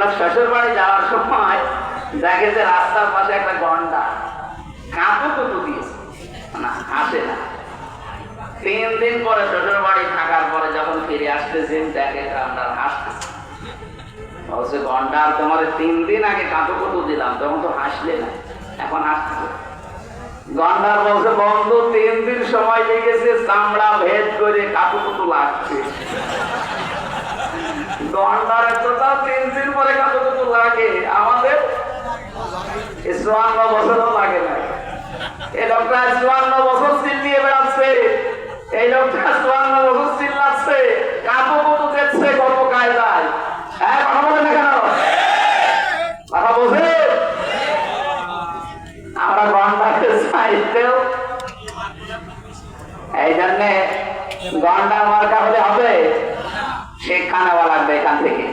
লোক শ্বশুর বাড়ি যাওয়ার সময় দেখে যে রাস্তার পাশে একটা গন্ডা। কাঁপু কুতু দিয়েছে। না, আসে না। তিন দিন পরে শ্বশুর বাড়ি থাকার পরে যখন ফিরে আসতেছেন দেখে আপনার হাসতেছে। বলছে গন্ডার তোমার তিন দিন আগে কাঁপু কুতু দিলাম, তখন তো হাসলে না। এখন হাসতেছে গন্ডার বলছে, বন্ধু, তিন দিন সময় লেগেছে, চামড়া ভেদ করে কাকু কুতু লাগছে। গন্ডার এতটা তিন পরে কাকু কুতু লাগে। আমাদের চুয়ান্ন বছরও বছর চিল্লিয়ে বেড়াচ্ছে। এই লোকটা কুতু কায়দায়। হ্যাঁ কেন? কথা আমরা গন্ডাকে চাইতেও এই জন্যে গন্ডা মার্কা হলে হবে শিক্ষা নেওয়া লাগবে এখান থেকে